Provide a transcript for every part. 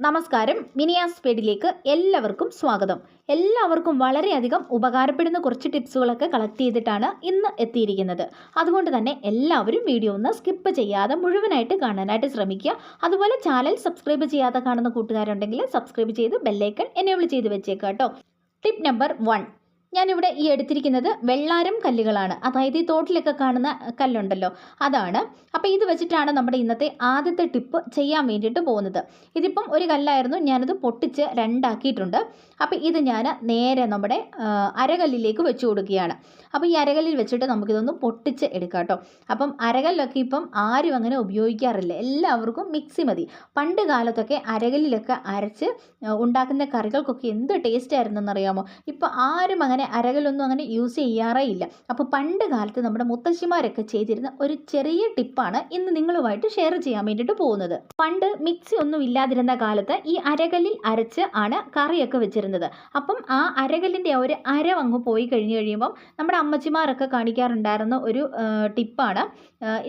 നമസ്കാരം. മിനിയാസ് പേഡിലേക്ക് എല്ലാവർക്കും സ്വാഗതം. എല്ലാവർക്കും വളരെയധികം ഉപകാരപ്പെടുന്ന കുറച്ച് ടിപ്സുകളൊക്കെ കളക്ട് ചെയ്തിട്ടാണ് ഇന്ന് എത്തിയിരിക്കുന്നത്. അതുകൊണ്ട് തന്നെ എല്ലാവരും വീഡിയോ ഒന്ന് സ്കിപ്പ് ചെയ്യാതെ മുഴുവനായിട്ട് കാണാനായിട്ട് ശ്രമിക്കുക. അതുപോലെ ചാനൽ സബ്സ്ക്രൈബ് ചെയ്യാതെ കാണുന്ന കൂട്ടുകാരുണ്ടെങ്കിൽ സബ്സ്ക്രൈബ് ചെയ്ത് ബെല്ലൈക്കൺ എനേബിൾ ചെയ്ത് വെച്ചേക്കാം കേട്ടോ. Tip number one. ഞാനിവിടെ ഈ എടുത്തിരിക്കുന്നത് വെള്ളാരം കല്ലുകളാണ്. അതായത് ഈ തോട്ടിലൊക്കെ കാണുന്ന കല്ലുണ്ടല്ലോ. അതാണ്. അപ്പോൾ ഇത് വെച്ചിട്ടാണ് നമ്മുടെ ഇന്നത്തെ ആദ്യത്തെ ടിപ്പ് ചെയ്യാൻ വേണ്ടിയിട്ട് പോകുന്നത്. ഇതിപ്പം ഒരു കല്ലായിരുന്നു. ഞാനത് പൊട്ടിച്ച് രണ്ടാക്കിയിട്ടുണ്ട്. അപ്പോൾ ഇത് ഞാൻ നേരെ നമ്മുടെ അരകല്ലിലേക്ക് വെച്ച് കൊടുക്കുകയാണ്. അപ്പോൾ ഈ അരകല്ലിൽ വെച്ചിട്ട് നമുക്കിതൊന്ന് പൊട്ടിച്ച് എടുക്കാം കേട്ടോ. അപ്പം അരകല്ലൊക്കെ ഇപ്പം ആരും അങ്ങനെ ഉപയോഗിക്കാറില്ല. എല്ലാവർക്കും മിക്സി മതി. പണ്ട് കാലത്തൊക്കെ അരകല്ലിലൊക്കെ അരച്ച് ഉണ്ടാക്കുന്ന കറികൾക്കൊക്കെ എന്ത് ടേസ്റ്റ് ആയിരുന്നെന്നറിയാമോ ഇപ്പോൾ ആരും അങ്ങനെ അരകല്ലൊന്നും അങ്ങനെ യൂസ് ചെയ്യാറേ ഇല്ല. അപ്പോൾ പണ്ട് കാലത്ത് നമ്മുടെ മുത്തശ്ശിമാരൊക്കെ ചെയ്തിരുന്ന ഒരു ചെറിയ ടിപ്പാണ് ഇന്ന് നിങ്ങളുമായിട്ട് ഷെയർ ചെയ്യാൻ വേണ്ടിയിട്ട് പോകുന്നത്. പണ്ട് മിക്സി ഒന്നും ഇല്ലാതിരുന്ന കാലത്ത് ഈ അരകല്ലിൽ അരച്ച് ആണ് കറിയൊക്കെ വെച്ചിരുന്നത്. അപ്പം ആ അരകല്ലിന്റെ ആ ഒരു അരം അങ്ങ് പോയി കഴിഞ്ഞ് കഴിയുമ്പം നമ്മുടെ അമ്മച്ചിമാരൊക്കെ കാണിക്കാറുണ്ടായിരുന്ന ഒരു ടിപ്പാണ്.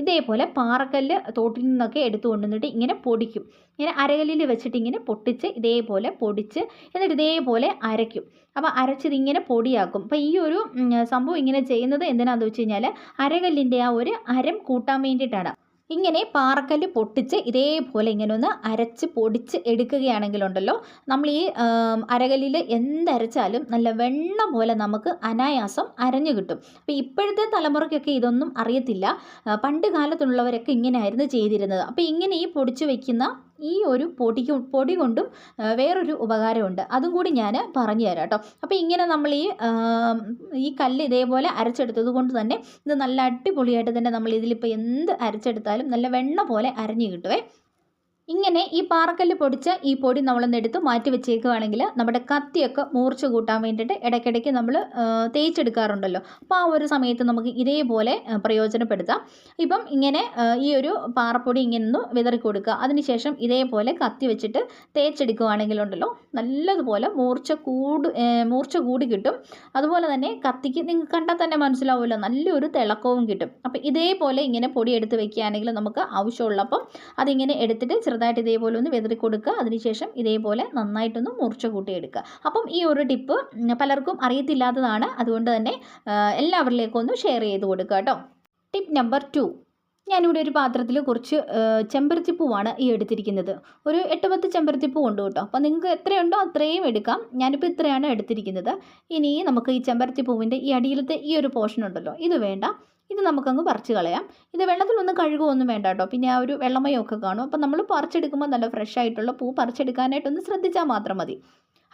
ഇതേപോലെ പാറക്കല്ല് തോട്ടിൽ നിന്നൊക്കെ എടുത്തു കൊണ്ടുവന്നിട്ട് ഇങ്ങനെ പൊടിക്കും. ഇങ്ങനെ അരകല്ലിൽ വെച്ചിട്ട് ഇങ്ങനെ പൊട്ടിച്ച് ഇതേപോലെ പൊടിച്ച് എന്നിട്ട് ഇതേപോലെ അരയ്ക്കും. അപ്പോൾ അരച്ചത് ഇങ്ങനെ പൊടിയാക്കും. അപ്പോൾ ഈ ഒരു സംഭവം ഇങ്ങനെ ചെയ്യുന്നത് എന്തിനാണെന്ന് വെച്ച് കഴിഞ്ഞാൽ അരകല്ലിന്റെ ആ ഒരു അരം കൂട്ടാൻ വേണ്ടിയിട്ടാണ്. ഇങ്ങനെ പാറക്കല്ല് പൊട്ടിച്ച് ഇതേപോലെ ഇങ്ങനെ ഒന്ന് അരച്ച് പൊടിച്ച് എടുക്കുകയാണെങ്കിലുണ്ടല്ലോ നമ്മൾ ഈ അരകല്ലിൽ എന്തരച്ചാലും നല്ല വെണ്ണ പോലെ നമുക്ക് അനായാസം അരഞ്ഞു കിട്ടും. അപ്പോൾ ഇപ്പോഴത്തെ തലമുറയ്ക്കൊക്കെ ഇതൊന്നും അറിയത്തില്ല. പണ്ട് കാലത്തുള്ളവരൊക്കെ ഇങ്ങനെയായിരുന്നു ചെയ്തിരുന്നത്. അപ്പോൾ ഇങ്ങനെ ഈ പൊടിച്ച് വയ്ക്കുന്ന ഈ ഒരു പൊടിക്ക് പൊടി കൊണ്ടും വേറൊരു ഉപകാരമുണ്ട്. അതും കൂടി ഞാൻ പറഞ്ഞു തരാം കേട്ടോ. അപ്പോൾ ഇങ്ങനെ നമ്മൾ ഈ ഈ കല്ല് ഇതേപോലെ അരച്ചെടുത്തത് കൊണ്ട് തന്നെ ഇത് നല്ല അടിപൊളിയായിട്ട് തന്നെ നമ്മൾ ഇതിലിപ്പോൾ എന്ത് അരച്ചെടുത്താലും നല്ല വെണ്ണ പോലെ അരഞ്ഞു കിട്ടുവേ. ഇങ്ങനെ ഈ പാറക്കല്ല് പൊടിച്ച ഈ പൊടി നമ്മളൊന്ന് എടുത്ത് മാറ്റി വെച്ചേക്കുവാണെങ്കിൽ നമ്മുടെ കത്തിയൊക്കെ മൂർച്ച കൂട്ടാൻ വേണ്ടിയിട്ട് ഇടയ്ക്കിടയ്ക്ക് നമ്മൾ തേച്ചെടുക്കാറുണ്ടല്ലോ. അപ്പോൾ ആ ഒരു സമയത്ത് നമുക്ക് ഇതേപോലെ പ്രയോജനപ്പെടുത്താം. ഇപ്പം ഇങ്ങനെ ഈ ഒരു പാറപ്പൊടി ഇങ്ങനെ ഒന്ന് വിതറി കൊടുക്കുക. അതിനുശേഷം ഇതേപോലെ കത്തി വെച്ചിട്ട് തേച്ചെടുക്കുകയാണെങ്കിലുണ്ടല്ലോ നല്ലതുപോലെ മൂർച്ച കൂട് മൂർച്ച കൂടി കിട്ടും. അതുപോലെ തന്നെ കത്തിക്ക് നിങ്ങൾക്ക് കണ്ടാൽ തന്നെ മനസ്സിലാവുമല്ലോ നല്ലൊരു തിളക്കവും കിട്ടും. അപ്പോൾ ഇതേപോലെ ഇങ്ങനെ പൊടി എടുത്ത് വെക്കുകയാണെങ്കിൽ നമുക്ക് ആവശ്യമുള്ളപ്പം അതിങ്ങനെ എടുത്തിട്ട് ചെറുതായിട്ട് ഇതേപോലെ ഒന്ന് വെതറി കൊടുക്കുക. അതിനുശേഷം ഇതേപോലെ നന്നായിട്ടൊന്ന് മുറിച്ച് കൂട്ടിയെടുക്കുക. അപ്പം ഈ ഒരു ടിപ്പ് പലർക്കും അറിയത്തില്ലാത്തതാണ്. അതുകൊണ്ട് തന്നെ എല്ലാവരിലേക്കും ഒന്ന് ഷെയർ ചെയ്ത് കൊടുക്കുക കേട്ടോ. Tip number two. ഞാനിവിടെ ഒരു പാത്രത്തിൽ കുറച്ച് ചെമ്പരത്തിപ്പൂവാണ് ഈ എടുത്തിരിക്കുന്നത്. ഒരു എട്ട് പത്ത് ചെമ്പരത്തിപ്പൂ ഉണ്ട് കേട്ടോ. അപ്പോൾ നിങ്ങൾക്ക് എത്രയുണ്ടോ അത്രയും എടുക്കാം. ഞാനിപ്പോൾ ഇത്രയാണ് എടുത്തിരിക്കുന്നത്. ഇനി നമുക്ക് ഈ ചെമ്പരത്തിപ്പൂവിന്റെ ഈ അടിയിലത്തെ ഈ ഒരു പോർഷൻ ഉണ്ടല്ലോ ഇത് വേണ്ട. ഇത് നമുക്കങ്ങ് പറിച്ച് കളയാം. ഇത് വെള്ളത്തിലൊന്നും കഴുകുമൊന്നും വേണ്ട കേട്ടോ. പിന്നെ ആ ഒരു വെള്ളമയൊക്കെ കാണും. അപ്പോൾ നമ്മൾ പറിച്ചെടുക്കുമ്പോൾ നല്ല ഫ്രഷ് ആയിട്ടുള്ള പൂ പറിച്ചെടുക്കാനായിട്ടൊന്ന് ശ്രദ്ധിച്ചാൽ മാത്രം മതി.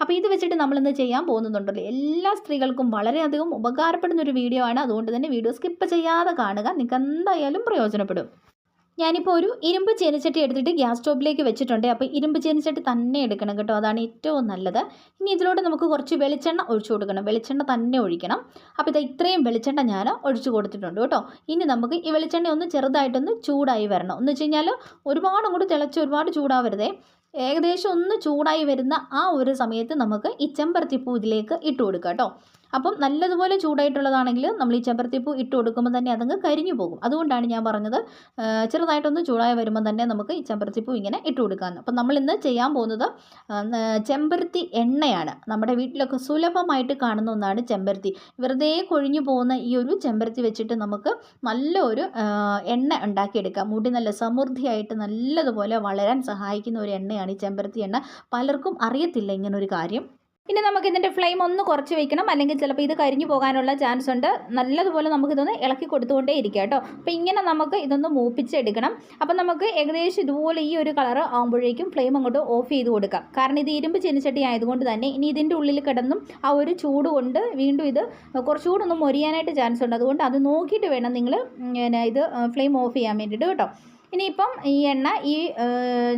അപ്പോൾ ഇത് വെച്ചിട്ട് നമ്മളിന്ന് ചെയ്യാൻ പോകുന്നുണ്ടല്ലോ. എല്ലാ സ്ത്രീകൾക്കും വളരെയധികം ഉപകാരപ്പെടുന്ന ഒരു വീഡിയോ ആണ്. അതുകൊണ്ട് തന്നെ വീഡിയോ സ്കിപ്പ് ചെയ്യാതെ കാണുക. നിങ്ങൾക്ക് എന്തായാലും പ്രയോജനപ്പെടും. ഞാനിപ്പോൾ ഒരു ഇരുമ്പ് ചീനച്ചട്ടി എടുത്തിട്ട് ഗ്യാസ് സ്റ്റോപ്പിലേക്ക് വെച്ചിട്ടുണ്ട്. അപ്പോൾ ഇരുമ്പ് ചീനച്ചട്ടി തന്നെ എടുക്കണം കേട്ടോ. അതാണ് ഏറ്റവും നല്ലത്. ഇനി ഇതിലോട്ട് നമുക്ക് കുറച്ച് വെളിച്ചെണ്ണ ഒഴിച്ചു കൊടുക്കണം. വെളിച്ചെണ്ണ തന്നെ ഒഴിക്കണം. അപ്പോൾ ഇത് ഇത്രയും വെളിച്ചെണ്ണ ഞാൻ ഒഴിച്ചു കൊടുത്തിട്ടുണ്ട് കേട്ടോ. ഇനി നമുക്ക് ഈ വെളിച്ചെണ്ണ ഒന്ന് ചെറുതായിട്ടൊന്ന് ചൂടായി വരണം. എന്ന് വെച്ച് കഴിഞ്ഞാൽ ഒരുപാട് അങ്ങോട്ട് തിളച്ച് ഒരുപാട് ചൂടാവരുതേ. ഏകദേശം ഒന്ന് ചൂടായി വരുന്ന ആ ഒരു സമയത്ത് നമുക്ക് ഈ ചെമ്പരത്തിപ്പൂ ഇതിലേക്ക് ഇട്ട് കേട്ടോ. അപ്പം നല്ലതുപോലെ ചൂടായിട്ടുള്ളതാണെങ്കിൽ നമ്മൾ ഈ ചെമ്പരത്തിപ്പൂ ഇട്ട് കൊടുക്കുമ്പോൾ തന്നെ അതങ്ങ് കരിഞ്ഞു പോകും. അതുകൊണ്ടാണ് ഞാൻ പറഞ്ഞത് ചെറുതായിട്ടൊന്ന് ചൂടായി വരുമ്പോൾ തന്നെ നമുക്ക് ഈ ചെമ്പരത്തിപ്പൂ ഇങ്ങനെ ഇട്ട് കൊടുക്കാമെന്ന് അപ്പം നമ്മൾ ഇന്ന് ചെയ്യാൻ പോകുന്നത് ചെമ്പരത്തി എണ്ണയാണ്. നമ്മുടെ വീട്ടിലൊക്കെ സുലഭമായിട്ട് കാണുന്ന ഒന്നാണ് ചെമ്പരത്തി. വെറുതെ കൊഴിഞ്ഞു പോകുന്ന ഈ ഒരു ചെമ്പരത്തി വെച്ചിട്ട് നമുക്ക് നല്ല ഒരു എണ്ണ ഉണ്ടാക്കിയെടുക്കാം. മുടി നല്ല സമൃദ്ധിയായിട്ട് നല്ലതുപോലെ വളരാൻ സഹായിക്കുന്ന ഒരു എണ്ണയാണ് ഈ ചെമ്പരത്തി എണ്ണ. പലർക്കും അറിയത്തില്ല ഇങ്ങനൊരു കാര്യം. പിന്നെ നമുക്ക് ഇതിന്റെ ഫ്ലെയിം ഒന്ന് കുറച്ച് വെക്കണം. അല്ലെങ്കിൽ ചിലപ്പോൾ ഇത് കരിഞ്ഞു പോകാനുള്ള ചാൻസ് ഉണ്ട്. നല്ലതുപോലെ നമുക്കിതൊന്ന് ഇളക്കി കൊടുത്തുകൊണ്ടേ ഇരിക്കുക കേട്ടോ. അപ്പോൾ ഇങ്ങനെ നമുക്ക് ഇതൊന്ന് മൂപ്പിച്ചെടുക്കണം. അപ്പോൾ നമുക്ക് ഏകദേശം ഇതുപോലെ ഈ ഒരു കളർ ആകുമ്പോഴേക്കും ഫ്ലെയിം അങ്ങോട്ട് ഓഫ് ചെയ്ത് കൊടുക്കാം. കാരണം ഇത് ഇരുമ്പ് ചെനിച്ചട്ടി ആയതുകൊണ്ട് തന്നെ ഇനി ഇതിന്റെ ഉള്ളിൽ കിടന്നും ആ ഒരു ചൂട് കൊണ്ട് വീണ്ടും ഇത് കുറച്ചുകൂടെ ഒന്ന് മൊരിയാനായിട്ട് ചാൻസ് ഉണ്ട്. അതുകൊണ്ട് അത് നോക്കിയിട്ട് വേണം നിങ്ങൾ ഇത് ഫ്ലെയിം ഓഫ് ചെയ്യാൻ വേണ്ടിയിട്ട് കേട്ടോ. ഇനിയിപ്പം ഈ എണ്ണ ഈ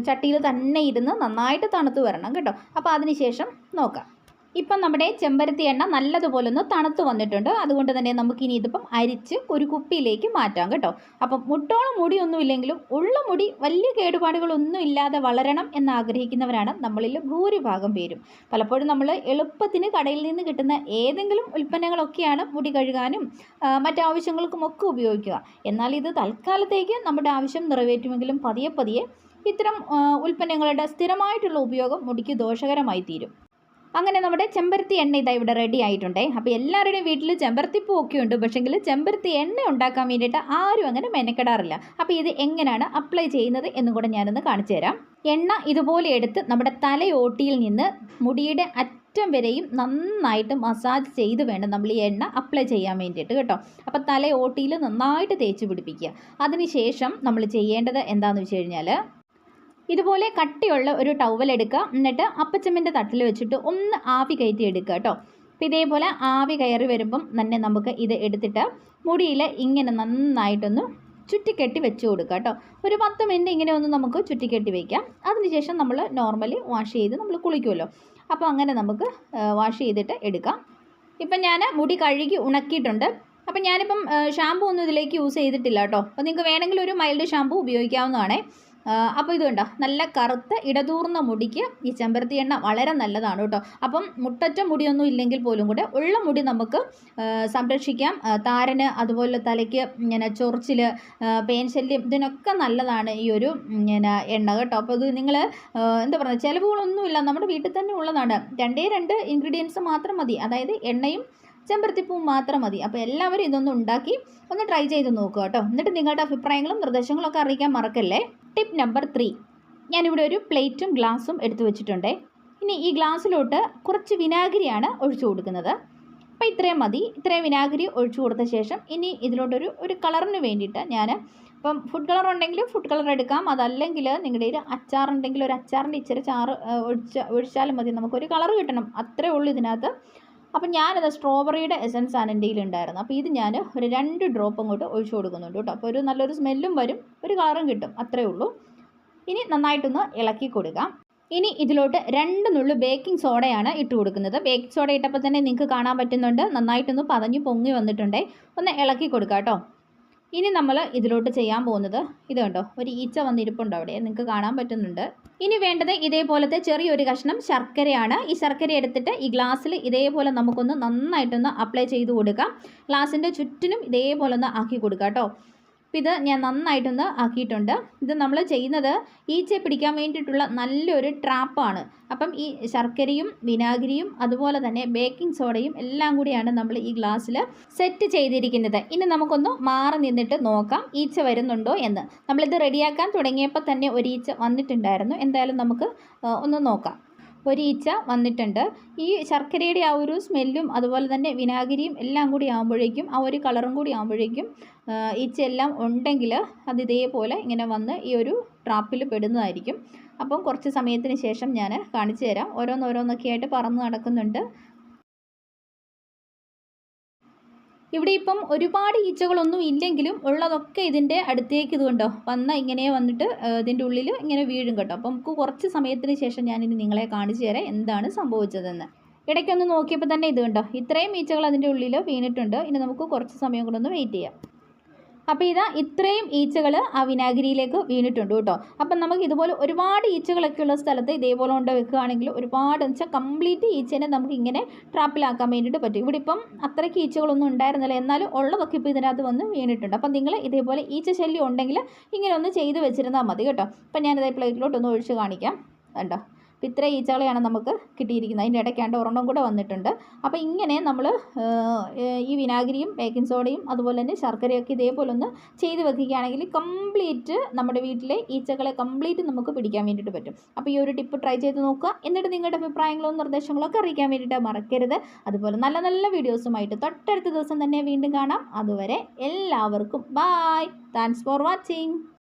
ചട്ടിയിൽ തന്നെ ഇരുന്ന് നന്നായിട്ട് തണുത്ത് വരണം കേട്ടോ. അപ്പോൾ അതിന് ശേഷം നോക്കാം. ഇപ്പം നമ്മുടെ ചെമ്പരത്തി എണ്ണ നല്ലതുപോലെ ഒന്ന് തണുത്ത് വന്നിട്ടുണ്ട്. അതുകൊണ്ട് തന്നെ നമുക്കിനി ഇതിപ്പം അരിച്ച് ഒരു കുപ്പിയിലേക്ക് മാറ്റാം കേട്ടോ. അപ്പം മുട്ടോളം മുടിയൊന്നും ഇല്ലെങ്കിലും ഉള്ള മുടി വലിയ കേടുപാടുകളൊന്നും ഇല്ലാതെ വളരണം എന്ന് ആഗ്രഹിക്കുന്നവരാണ് നമ്മളിൽ ഭൂരിഭാഗം പേരും. പലപ്പോഴും നമ്മൾ എളുപ്പത്തിന് കടയിൽ നിന്ന് കിട്ടുന്ന ഏതെങ്കിലും ഉൽപ്പന്നങ്ങളൊക്കെയാണ് മുടി കഴുകാനും മറ്റാവശ്യങ്ങൾക്കും ഒക്കെ ഉപയോഗിക്കുക. എന്നാൽ ഇത് തൽക്കാലത്തേക്ക് നമ്മുടെ ആവശ്യം നിറവേറ്റുമെങ്കിലും പതിയെ പതിയെ ഇത്തരം ഉൽപ്പന്നങ്ങളുടെ സ്ഥിരമായിട്ടുള്ള ഉപയോഗം മുടിക്ക് ദോഷകരമായി തീരും. അങ്ങനെ നമ്മുടെ ചെമ്പരത്തി എണ്ണ ഇതാ ഇവിടെ റെഡി ആയിട്ടുണ്ടേ. അപ്പോൾ എല്ലാവരുടെയും വീട്ടിൽ ചെമ്പരത്തി ഒക്കെ ഉണ്ട് പക്ഷേങ്കിൽ ചെമ്പരത്തി എണ്ണ ഉണ്ടാക്കാൻ വേണ്ടിയിട്ട് ആരും അങ്ങനെ മെനക്കെടാറില്ല. അപ്പോൾ ഇത് എങ്ങനെയാണ് അപ്ലൈ ചെയ്യുന്നത് എന്നും കൂടെ ഞാനൊന്ന് കാണിച്ചു തരാം. എണ്ണ ഇതുപോലെ എടുത്ത് നമ്മുടെ തലയോട്ടിയിൽ നിന്ന് മുടിയുടെ അറ്റം വരെയും നന്നായിട്ട് മസാജ് ചെയ്ത് വേണം നമ്മൾ ഈ എണ്ണ അപ്ലൈ ചെയ്യാൻ വേണ്ടിയിട്ട് കേട്ടോ. അപ്പോൾ തലയോട്ടിയിൽ നന്നായിട്ട് തേച്ച് പിടിപ്പിക്കുക. അതിനുശേഷം നമ്മൾ ചെയ്യേണ്ടത് എന്താണെന്ന് വെച്ച് കഴിഞ്ഞാൽ ഇതുപോലെ കട്ടിയുള്ള ഒരു ടവൽ എടുക്കുക. എന്നിട്ട് അപ്പച്ചമ്മിന്റെ തട്ടിൽ വെച്ചിട്ട് ഒന്ന് ആവി കയറ്റി എടുക്കുക കേട്ടോ. അപ്പോൾ ഇതേപോലെ ആവി കയറി വരുമ്പം തന്നെ നമുക്ക് ഇത് എടുത്തിട്ട് മുടിയിൽ ഇങ്ങനെ നന്നായിട്ടൊന്ന് ചുറ്റിക്കെട്ടി വെച്ച് കൊടുക്കുക കേട്ടോ. ഒരു പത്ത് മിനിറ്റ് ഇങ്ങനെ ഒന്ന് നമുക്ക് ചുറ്റിക്കെട്ടി വയ്ക്കാം അതിനുശേഷം നമ്മൾ നോർമലി വാഷ് ചെയ്ത് നമ്മൾ കുളിക്കുമല്ലോ. അപ്പോൾ അങ്ങനെ നമുക്ക് വാഷ് ചെയ്തിട്ട് എടുക്കാം. ഇപ്പം ഞാൻ മുടി കഴുകി ഉണക്കിയിട്ടുണ്ട്. അപ്പം ഞാനിപ്പം ഷാമ്പു ഒന്നും ഇതിലേക്ക് യൂസ് ചെയ്തിട്ടില്ല കേട്ടോ. അപ്പോൾ നിങ്ങൾക്ക് വേണമെങ്കിൽ ഒരു മൈൽഡ് ഷാമ്പു ഉപയോഗിക്കാവുന്നതാണേ. അപ്പോൾ ഇത് കണ്ടോ? നല്ല കറുത്ത ഇടതൂർന്ന മുടിക്ക് ഈ ചെമ്പരത്തി എണ്ണ വളരെ നല്ലതാണ് കേട്ടോ. അപ്പം മുട്ടറ്റ മുടിയൊന്നും ഇല്ലെങ്കിൽ പോലും കൂടെ ഉള്ള മുടി നമുക്ക് സംരക്ഷിക്കാം. താരന് അതുപോലെ തലയ്ക്ക് ഇങ്ങനെ ചൊറിച്ചിൽ പേൻ ശല്യം ഇതിനൊക്കെ നല്ലതാണ് ഈ ഒരു ഇങ്ങനെ എണ്ണ കേട്ടോ. അപ്പോൾ ഇത് നിങ്ങൾ എന്താ പറയുക ചിലവുകളൊന്നുമില്ല നമ്മുടെ വീട്ടിൽ തന്നെ ഉള്ളതാണ്. രണ്ടേ രണ്ട് ഇൻഗ്രീഡിയൻസ് മാത്രം മതി. അതായത് എണ്ണയും ചെമ്പരത്തിപ്പൂവും മാത്രം മതി. അപ്പോൾ എല്ലാവരും ഇതൊന്നും ഉണ്ടാക്കി ഒന്ന് ട്രൈ ചെയ്ത് നോക്കുക കേട്ടോ. എന്നിട്ട് നിങ്ങളുടെ അഭിപ്രായങ്ങളും നിർദ്ദേശങ്ങളൊക്കെ അറിയിക്കാൻ മറക്കല്ലേ? Tip number three. ഞാനിവിടെ ഒരു പ്ലേറ്റും ഗ്ലാസും എടുത്തു വെച്ചിട്ടുണ്ട്. ഇനി ഈ ഗ്ലാസ്സിലോട്ട് കുറച്ച് വിനാഗിരിയാണ് ഒഴിച്ചു കൊടുക്കുന്നത്. അപ്പോൾ ഇത്രയും മതി. ഇത്രയും വിനാഗിരി ഒഴിച്ചു കൊടുത്ത ശേഷം ഇനി ഇതിലോട്ടൊരു ഒരു കളറിന് വേണ്ടിയിട്ട് ഞാൻ ഇപ്പം ഫുഡ് കളർ ഉണ്ടെങ്കിൽ ഫുഡ് കളർ എടുക്കാം. അതല്ലെങ്കിൽ നിങ്ങളുടെ കയ്യിൽ അച്ചാറുണ്ടെങ്കിൽ ഒരു അച്ചാറിന്റെ ഇച്ചിരി ചാറ് ഒഴിച്ച ഒഴിച്ചാലും മതി. നമുക്കൊരു കളർ കിട്ടണം. അത്രേ ഉള്ളൂ ഇതിനകത്ത്. അപ്പം ഞാനത് സ്ട്രോബെറിയുടെ എസൻസ് ആണ് എന്റെ ഉണ്ടായിരുന്നത് അപ്പോൾ ഇത് ഞാൻ ഒരു രണ്ട് ഡ്രോപ്പ് അങ്ങോട്ട് ഒഴിച്ചു കൊടുക്കുന്നുണ്ട് കേട്ടോ. അപ്പോൾ ഒരു നല്ലൊരു സ്മെല്ലും വരും ഒരു കളറും കിട്ടും അത്രേ ഉള്ളൂ. ഇനി നന്നായിട്ടൊന്ന് ഇളക്കി കൊടുക്കാം. ഇനി ഇതിലോട്ട് രണ്ട് നുള്ളു ബേക്കിംഗ് സോഡയാണ് ഇട്ട് കൊടുക്കുന്നത്. ബേക്കിംഗ് സോഡ ഇട്ടപ്പോൾ തന്നെ നിങ്ങൾക്ക് കാണാൻ പറ്റുന്നുണ്ട്. നന്നായിട്ടൊന്ന് പതഞ്ഞ് പൊങ്ങി വന്നിട്ടുണ്ടേ. ഒന്ന് ഇളക്കി കൊടുക്കാം കേട്ടോ. ഇനി നമ്മൾ ഇതിലോട്ട് ചെയ്യാൻ പോകുന്നത് ഇത് കണ്ടോ? ഒരു ഈച്ച വന്നിരിപ്പുണ്ട് അവിടെ. നിങ്ങൾക്ക് കാണാൻ പറ്റുന്നുണ്ട്. ഇനി വേണ്ടത് ഇതേപോലത്തെ ചെറിയൊരു കഷ്ണം ശർക്കരയാണ്. ഈ ശർക്കര എടുത്തിട്ട് ഈ ഗ്ലാസ്സിൽ ഇതേപോലെ നമുക്കൊന്ന് നന്നായിട്ടൊന്ന് അപ്ലൈ ചെയ്ത് കൊടുക്കാം. ഗ്ലാസിന്റെ ചുറ്റിനും ഇതേപോലെ ഒന്ന് ആക്കി കൊടുക്കാം കേട്ടോ. അപ്പോൾ ഇത് ഞാൻ നന്നായിട്ടൊന്ന് ആക്കിയിട്ടുണ്ട്. ഇത് നമ്മൾ ചെയ്യുന്നത് ഈച്ച പിടിക്കാൻ വേണ്ടിയിട്ടുള്ള നല്ലൊരു ട്രാപ്പാണ്. അപ്പം ഈ ശർക്കരയും വിനാഗിരിയും അതുപോലെ തന്നെ ബേക്കിംഗ് സോഡയും എല്ലാം കൂടിയാണ് നമ്മൾ ഈ ഗ്ലാസ്സിൽ സെറ്റ് ചെയ്തിരിക്കുന്നത്. ഇനി നമുക്കൊന്ന് മാറി നിന്നിട്ട് നോക്കാം ഈച്ച വരുന്നുണ്ടോ എന്ന്. നമ്മളിത് റെഡിയാക്കാൻ തുടങ്ങിയപ്പോൾ തന്നെ ഒരു ഈച്ച വന്നിട്ടുണ്ടായിരുന്നു. എന്തായാലും നമുക്ക് ഒന്ന് നോക്കാം. ഒരു ഈച്ച വന്നിട്ടുണ്ട്. ഈ ശർക്കരയുടെ ആ ഒരു സ്മെല്ലും അതുപോലെ തന്നെ വിനാഗിരിയും എല്ലാം കൂടി ആകുമ്പോഴേക്കും ആ ഒരു കളറും കൂടി ആകുമ്പോഴേക്കും ഈച്ച എല്ലാം ഉണ്ടെങ്കിൽ അത് ഇതേപോലെ ഇങ്ങനെ വന്ന് ഈ ഒരു ട്രാപ്പിൽ പെടുന്നതായിരിക്കും. അപ്പം കുറച്ച് സമയത്തിന് ശേഷം ഞാൻ കാണിച്ചു തരാം. ഓരോന്നോരോന്നൊക്കെ ആയിട്ട് പറന്ന് നടക്കുന്നുണ്ട്. ഇവിടെ ഇപ്പം ഒരുപാട് ഈച്ചകളൊന്നും ഇല്ലെങ്കിലും ഉള്ളതൊക്കെ ഇതിന്റെ അടുത്തേക്ക് ഇത് കണ്ടോ വന്ന ഇങ്ങനെ വന്നിട്ട് ഇതിന്റെ ഉള്ളിൽ ഇങ്ങനെ വീഴും കേട്ടോ. അപ്പം നമുക്ക് കുറച്ച് സമയത്തിന് ശേഷം ഞാനിനി നിങ്ങളെ കാണിച്ചു തരാം എന്താണ് സംഭവിച്ചതെന്ന്. ഇടയ്ക്കൊന്ന് നോക്കിയപ്പോൾ തന്നെ ഇത് കണ്ടോ ഇത്രയും ഈച്ചകൾ അതിന്റെ ഉള്ളിൽ വീണിട്ടുണ്ട്. ഇനി നമുക്ക് കുറച്ച് സമയം കൂടെ ഒന്ന് വെയിറ്റ് ചെയ്യാം. അപ്പോൾ ഇതാ ഇത്രയും ഈച്ചകൾ ആ വിനാഗിരിയിലേക്ക് വീണിട്ടുണ്ട് കേട്ടോ. അപ്പം നമുക്ക് ഇതുപോലെ ഒരുപാട് ഈച്ചകളൊക്കെ ഉള്ള സ്ഥലത്ത് ഇതേപോലെ കൊണ്ട് വെക്കുകയാണെങ്കിൽ ഒരുപാട് എന്ന് വെച്ചാൽ കംപ്ലീറ്റ് ഈച്ചനെ നമുക്ക് ഇങ്ങനെ ട്രാപ്പിലാക്കാൻ വേണ്ടിയിട്ട് പറ്റും. ഇവിടെ ഇപ്പം അത്രയ്ക്ക് ഈച്ചകളൊന്നും ഉണ്ടായിരുന്നില്ല. എന്നാലും ഉള്ളതൊക്കെ ഇപ്പോൾ ഇതിനകത്ത് വന്ന് വീണിട്ടുണ്ട്. അപ്പം നിങ്ങൾ ഇതേപോലെ ഈച്ച ശല്യം ഉണ്ടെങ്കിൽ ഇങ്ങനെ ഒന്ന് ചെയ്ത് വെച്ചിരുന്നാൽ മതി കേട്ടോ. അപ്പം ഞാനിതേ പ്ലേറ്റിലോട്ടൊന്ന് ഒഴിച്ച് കാണിക്കാം. കണ്ടോ? അപ്പോൾ ഇത്ര ഈച്ചകളെയാണ് നമുക്ക് കിട്ടിയിരിക്കുന്നത്. അതിന്റെ ഇടയ്ക്കാണ്ട് ഒരെണ്ണം കൂടെ വന്നിട്ടുണ്ട്. അപ്പോൾ ഇങ്ങനെ നമ്മൾ ഈ വിനാഗിരിയും ബേക്കിംഗ് സോഡയും അതുപോലെ തന്നെ ശർക്കരയൊക്കെ ഇതേപോലെ ഒന്ന് ചെയ്ത് വെക്കുകയാണെങ്കിൽ കംപ്ലീറ്റ് നമ്മുടെ വീട്ടിലെ ഈച്ചകളെ കംപ്ലീറ്റ് നമുക്ക് പിടിക്കാൻ വേണ്ടിയിട്ട് പറ്റും. അപ്പോൾ ഈ ഒരു ടിപ്പ് ട്രൈ ചെയ്ത് നോക്കുക. എന്നിട്ട് നിങ്ങളുടെ അഭിപ്രായങ്ങളും നിർദ്ദേശങ്ങളും ഒക്കെ അറിയിക്കാൻ വേണ്ടിയിട്ട് മറക്കരുത്. അതുപോലെ നല്ല നല്ല വീഡിയോസുമായിട്ട് തൊട്ടടുത്ത ദിവസം തന്നെ വീണ്ടും കാണാം. അതുവരെ എല്ലാവർക്കും ബായ് താങ്ക്സ് ഫോർ വാച്ചിങ്